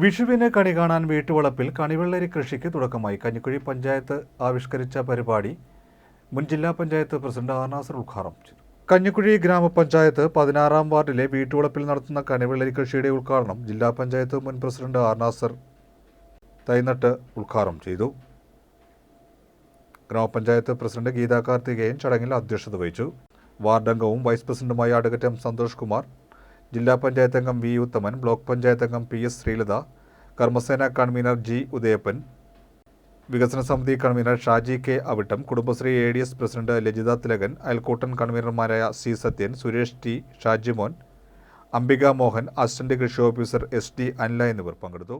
വിഷുവിന് കണി കാണാൻ വീട്ടുവളപ്പിൽ കണിവെള്ളരി കൃഷിക്ക് തുടക്കമായി. കഞ്ഞിക്കുഴി പഞ്ചായത്ത് ആവിഷ്കരിച്ച പരിപാടി മുൻ ജില്ലാ പഞ്ചായത്ത് പ്രസിഡന്റ് ആർനാസർ ഉദ്ഘാടനം ചെയ്തു. കഞ്ഞിക്കുഴി ഗ്രാമപഞ്ചായത്ത് പതിനാറാം വാർഡിലെ വീട്ടുവളപ്പിൽ നടത്തുന്ന കണിവെള്ളരി കൃഷിയുടെ ഉദ്ഘാടനം ജില്ലാ പഞ്ചായത്ത് മുൻ പ്രസിഡന്റ് ആർനാസർ തൈനട്ട് ഉദ്ഘാടനം ചെയ്തു. ഗ്രാമപഞ്ചായത്ത് പ്രസിഡന്റ് ഗീതാ കാർത്തികേയൻ ചടങ്ങിൽ അധ്യക്ഷത വഹിച്ചു. വാർഡംഗവും വൈസ് പ്രസിഡന്റുമായ അടുക്കറ്റം സന്തോഷ് കുമാർ ജില്ലാ പഞ്ചായത്ത് അംഗം വി ഉത്തമൻ ബ്ലോക്ക് പഞ്ചായത്ത് അംഗം പി എസ് ശ്രീലത കർമ്മസേന കൺവീനർ ജി ഉദയപ്പൻ വികസന സമിതി convener Shaji K Avittam Kudumbashree A D S president Lajitha Thilakan അയൽക്കൂട്ടൻ കൺവീനർമാരായ C Sathyan Suresh T Shajimon Ambika Mohan assistant കൃഷി ഓഫീസർ എസ് ടി അനില എന്നിവർ പങ്കെടുത്തു.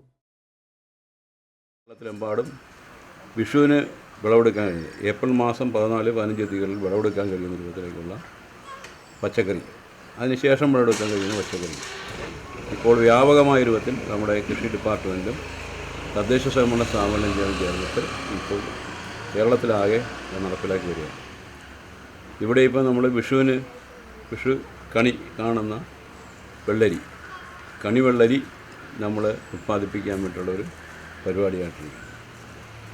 കേരളത്തിലെമ്പാടും വിഷുവിന് വിളവെടുക്കാൻ കഴിഞ്ഞു ഏപ്രിൽ മാസം പതിനാല് പതിനഞ്ച് തീയതികളിൽ വിളവെടുക്കാൻ കഴിയുന്ന രൂപത്തിലേക്കുള്ള പച്ചക്കറി അതിനുശേഷം വിളവെടുക്കാൻ കഴിയുന്ന പച്ചക്കറി. ഇപ്പോൾ വ്യാപകമായ രൂപത്തിൽ നമ്മുടെ കൃഷി ഡിപ്പാർട്ട്മെന്റും തദ്ദേശ സ്വയംഭരണ സ്ഥാപനങ്ങളും ചേർന്നിട്ട് ഇപ്പോൾ കേരളത്തിലാകെ നടപ്പിലാക്കി വരികയാണ്. ഇവിടെ ഇപ്പോൾ നമ്മൾ വിഷുവിന് വിഷു കണി കാണുന്ന വെള്ളരി. കണി വെള്ളരി നമ്മൾ ഉത്പാദിപ്പിക്കാൻ വേണ്ടിയിട്ടുള്ള ഒരു പരിപാടിയായിട്ടുണ്ട്.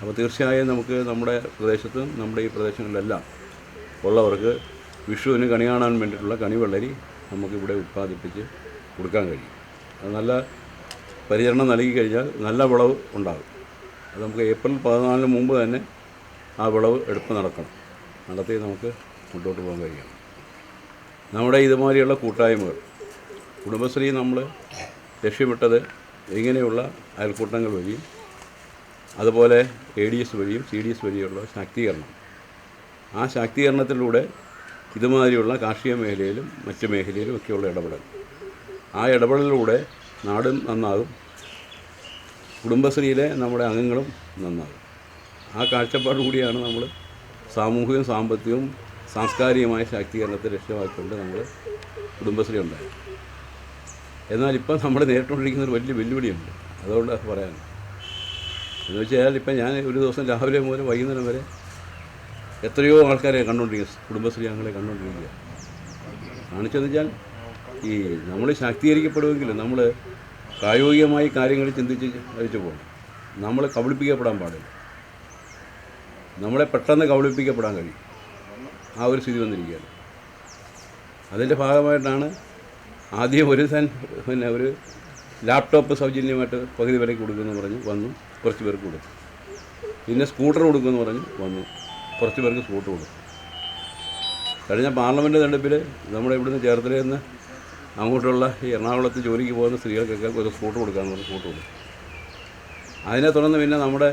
അപ്പോൾ തീർച്ചയായും നമുക്ക് നമ്മുടെ പ്രദേശത്തും നമ്മുടെ ഈ പ്രദേശങ്ങളിലെല്ലാം ഉള്ളവർക്ക് വിഷുവിന് കണി കാണാൻ വേണ്ടിയിട്ടുള്ള കണിവെള്ളരി നമുക്കിവിടെ ഉത്പാദിപ്പിച്ച് കൊടുക്കാൻ കഴിയും. അത് നല്ല പരിചരണം നൽകി കഴിഞ്ഞാൽ നല്ല വിളവ് ഉണ്ടാകും. അത് നമുക്ക് ഏപ്രിൽ പതിനാലിന് മുമ്പ് തന്നെ ആ വിളവ് എടുപ്പ് നടക്കണം. നടത്തി നമുക്ക് മുന്നോട്ട് പോകാൻ കഴിയണം. നമ്മുടെ ഇതുമാതിരിയുള്ള കൂട്ടായ്മകൾ കുടുംബശ്രീ നമ്മൾ ലക്ഷ്യമിട്ടത് ഇങ്ങനെയുള്ള അയൽക്കൂട്ടങ്ങൾ വഴിയും അതുപോലെ എ ഡി എസ് വഴിയും സി ഡി എസ് വഴിയുള്ള ശാക്തീകരണം. ആ ശാക്തീകരണത്തിലൂടെ ഇതുമാതിരിയുള്ള കാർഷിക മേഖലയിലും മറ്റ് മേഖലയിലും ഒക്കെയുള്ള ഇടപെടൽ. ആ ഇടപെടലിലൂടെ നാടും നന്നാകും. കുടുംബശ്രീയിലെ നമ്മുടെ അംഗങ്ങളും നന്നാകും. ആ കാഴ്ചപ്പാട് കൂടിയാണ് നമ്മൾ സാമൂഹികവും സാമ്പത്തികവും സാംസ്കാരികമായ ശാക്തീകരണത്തെ ലക്ഷ്യമാക്കിക്കൊണ്ട് നമ്മൾ കുടുംബശ്രീ ഉണ്ടായത്. എന്നാൽ ഇപ്പം നമ്മൾ നേരിട്ടുകൊണ്ടിരിക്കുന്ന ഒരു വലിയ വെല്ലുവിളിയുണ്ട്. അതുകൊണ്ട് പറയാൻ എന്ന് വെച്ചാൽ ഇപ്പം ഞാൻ ഒരു ദിവസം രാവിലെ മുതൽ വൈകുന്നേരം വരെ എത്രയോ ആൾക്കാരെ കണ്ടുകൊണ്ടിരിക്കുക കുടുംബശ്രീ അംഗങ്ങളെ കണ്ടുകൊണ്ടിരിക്കുക കാണിച്ചതെന്ന് വെച്ചാൽ ഈ നമ്മൾ ശാക്തീകരിക്കപ്പെടുമെങ്കിൽ നമ്മൾ പ്രായോഗികമായി കാര്യങ്ങൾ ചിന്തിച്ച് അയച്ചു പോകണം നമ്മൾ കബളിപ്പിക്കപ്പെടാൻ പാടില്ല. നമ്മളെ പെട്ടെന്ന് കബളിപ്പിക്കപ്പെടാൻ കഴിയും. ആ ഒരു സ്ഥിതി വന്നിരിക്കുകയാണ്. അതിന്റെ ഭാഗമായിട്ടാണ് ആദ്യം ഒരു സെൻ പിന്നെ ഒരു ലാപ്ടോപ്പ് സൗജന്യമായിട്ട് പകുതി വിലയ്ക്ക് കൊടുക്കുമെന്ന് പറഞ്ഞ് വന്നു. കുറച്ച് പേർക്ക് കൊടുത്തു. പിന്നെ സ്കൂട്ടർ കൊടുക്കുമെന്ന് പറഞ്ഞ് വന്നു. കുറച്ച് പേർക്ക് സ്പോട്ട് കൊടുത്തു കഴിഞ്ഞ പാർലമെന്റ് തെരഞ്ഞെടുപ്പിൽ നമ്മുടെ ഇവിടുന്ന് ചേർത്തലയിൽ നിന്ന് അങ്ങോട്ടുള്ള ഈ എറണാകുളത്ത് ജോലിക്ക് പോകുന്ന സ്ത്രീകൾക്കൊക്കെ ഒരു സ്പോട്ട് കൊടുക്കാമെന്ന് പറഞ്ഞ് സ്പോട്ട് കൊടുത്തു അതിനെ തുടർന്ന് പിന്നെ നമ്മുടെ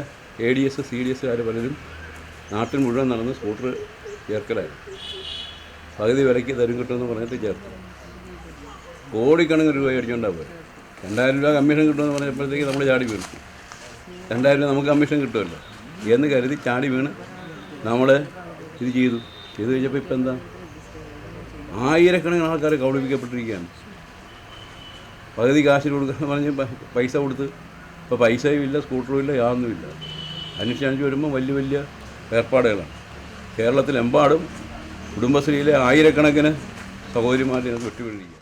A D S C D എസ്സുകാർ പലരും നാട്ടിൽ മുഴുവൻ നടന്ന് സ്കൂട്ടർ ചേർക്കലായിരുന്നു. പകുതി വിലയ്ക്ക് തരും കിട്ടുമെന്ന് പറഞ്ഞിട്ട് ചേർത്തു. കോടിക്കണക്കിന് രൂപ അടിച്ചുകൊണ്ടാണ് പോയത് രണ്ടായിരം രൂപ കമ്മീഷൻ കിട്ടുമെന്ന് പറഞ്ഞപ്പോഴത്തേക്ക് നമ്മൾ ചാടി വീണു. രണ്ടായിരം രൂപ നമുക്ക് കമ്മീഷൻ കിട്ടുമല്ലോ എന്ന് കരുതി ചാടി വീണ് നമ്മൾ ഇത് ചെയ്തു. ചെയ്തു കഴിഞ്ഞപ്പോൾ ഇപ്പം എന്താ? ആയിരക്കണക്കിന് ആൾക്കാർ കൗളിപ്പിക്കപ്പെട്ടിരിക്കുകയാണ് പകുതി കാശിന് കൊടുക്കുക പറഞ്ഞ് പൈസ കൊടുത്ത് ഇപ്പോൾ പൈസയും ഇല്ല സ്കൂട്ടറും ഇല്ല യാതൊന്നും ഇല്ല. അന്വേഷിച്ച് വരുമ്പോൾ വലിയ വലിയ ഏർപ്പാടുകളാണ്. കേരളത്തിലെമ്പാടും കുടുംബശ്രീയിലെ ആയിരക്കണക്കിന് സഹോദരിമാരെ വെട്ടിവിടിക്കുക